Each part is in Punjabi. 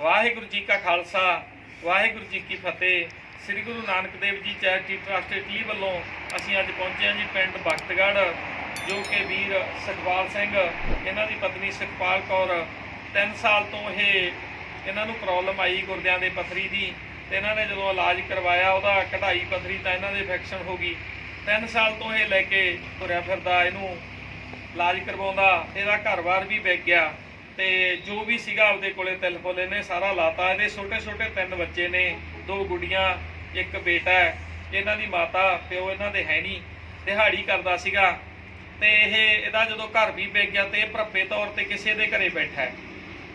ਵਾਹਿਗੁਰੂ ਜੀ ਕਾ ਖਾਲਸਾ, ਵਾਹਿਗੁਰੂ ਜੀ ਕੀ ਫਤਿਹ। ਸ੍ਰੀ ਗੁਰੂ Nanak Dev ji charity trust Italy ਵੱਲੋਂ ਅਸੀਂ ਅੱਜ ਪਹੁੰਚੇ ਹਾਂ ਜੀ ਪਿੰਡ ਬਖਤਗੜ੍ਹ, ਜੋ ਕਿ ਵੀਰ ਸੁਖਪਾਲ ਸਿੰਘ, ਇਹਨਾਂ ਦੀ ਪਤਨੀ ਸੁਖਪਾਲ ਕੌਰ 3 ਸਾਲ ਤੋਂ ਇਹ ਇਹਨਾਂ ਨੂੰ ਪ੍ਰੋਬਲਮ ਆਈ ਗੁਰਦਿਆਂ ਦੇ ਪਥਰੀ ਦੀ, ਤੇ ਇਹਨਾਂ ਨੇ ਜਦੋਂ ਇਲਾਜ ਕਰਵਾਇਆ, ਉਹਦਾ ਕਢਾਈ ਪਥਰੀ ਤਾਂ ਇਹਨਾਂ ਦੇ ਇਨਫੈਕਸ਼ਨ ਹੋ ਗਈ। 3 ਸਾਲ ਤੋਂ ਇਹ ਲੈ ਕੇ ਤੁਰਿਆ ਫਿਰਦਾ, ਇਹਨੂੰ ਇਲਾਜ ਕਰਵਾਉਂਦਾ, ਇਹਦਾ ਘਰ-ਬਾਰ ਵੀ ਵਿਕ ਗਿਆ। ਤੇ ਜੋ ਵੀ ਸੀਗਾ ਆਪਦੇ ਕੋਲੇ ਤਿਲ ਫੁੱਲੇ ਨੇ, ਸਾਰਾ ਲਾਤਾ। ਇਹਦੇ ਛੋਟੇ ਛੋਟੇ ਤਿੰਨ ਬੱਚੇ ਨੇ, ਦੋ ਗੁੱਡੀਆਂ, ਇੱਕ ਬੇਟਾ ਇਹਨਾਂ ਦੀ ਮਾਤਾ, ਪਿਓ ਇਹਨਾਂ ਦੇ ਹੈ ਨਹੀਂ। ਦਿਹਾੜੀ ਕਰਦਾ ਸੀਗਾ। ਤੇ ਇਹ, ਇਹਦਾ ਜਦੋਂ ਘਰ ਵੀ ਵਿਕ ਗਿਆ ਤੇ ਇਹ ਭਰਪੇ ਤੌਰ ਤੇ ਕਿਸੇ ਦੇ ਘਰੇ ਬੈਠਾ ਹੈ।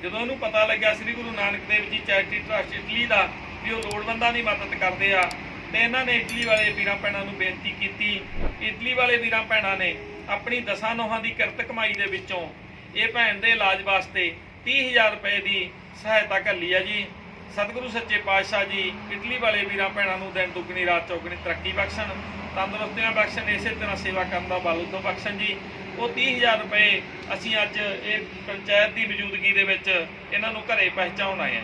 ਜਦੋਂ ਇਹਨੂੰ ਪਤਾ ਲੱਗਿਆ, ਸ੍ਰੀ Guru Nanak Dev ji charity trust Italy ਦਾ ਵੀ ਉਹ ਲੋੜਵੰਦਾਂ ਦੀ ਮਦਦ ਕਰਦੇ ਆ, ਤੇ ਇਹਨਾਂ ਨੇ ਇਟਲੀ ਵਾਲੇ ਵੀਰਾਂ ਭੈਣਾਂ ਨੂੰ ਬੇਨਤੀ ਕੀਤੀ। ਇਟਲੀ ਵਾਲੇ ਵੀਰਾਂ ਭੈਣਾਂ ਨੇ ਆਪਣੀ ਦਸਾਂ ਨੋਹਾਂ ਦੀ ਕਿਰਤ ਕਮਾਈ ਦੇ ਵਿੱਚੋਂ ਇਹ ਭੈਣ ਦੇ ਇਲਾਜ ਵਾਸਤੇ 30000 ਰੁਪਏ ਦੀ ਸਹਾਇਤਾ ਘੱਲੀ ਆ ਜੀ। ਸਤਿਗੁਰੂ ਸੱਚੇ ਪਾਤਸ਼ਾਹ ਜੀ ਇਟਲੀ ਵਾਲੇ ਵੀਰਾਂ ਭੈਣਾਂ ਨੂੰ ਦਿਨ ਦੁੱਗਣੀ ਰਾਤ ਚੌਗਣੀ ਤਰੱਕੀ ਬਖਸ਼ਣ ਤੰਦਰੁਸਤੀਆਂ ਬਖਸ਼ਣ ਇਸੇ ਤਰ੍ਹਾਂ ਸੇਵਾ ਕਰਨ ਦਾ ਬਲ ਉਦੋਂ ਬਖਸ਼ਣ ਜੀ। ਉਹ 30000 ਰੁਪਏ ਅਸੀਂ ਅੱਜ ਇਹ ਪੰਚਾਇਤ ਦੀ ਮੌਜੂਦਗੀ ਦੇ ਵਿੱਚ ਇਹਨਾਂ ਨੂੰ ਘਰੇ ਪਹੁੰਚਾਉਣ ਆਏ ਹਾਂ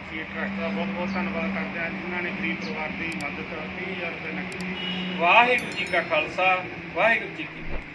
ਅਸੀਂ ਟਰਸਟ ਦਾ ਬਹੁਤ ਬਹੁਤ ਧੰਨਵਾਦ ਕਰਦੇ ਹਾਂ ਜਿਨ੍ਹਾਂ ਨੇ ਗਰੀਬ ਪਰਿਵਾਰ ਦੀ ਮਦਦ 30000 ਰੁਪਏ ਨਾਲ ਕੀਤੀ ਵਾਹਿਗੁਰੂ ਜੀ ਕਾ ਖਾਲਸਾ ਵਾਹਿਗੁਰੂ ਜੀ ਕੀ ਫਤਿਹ।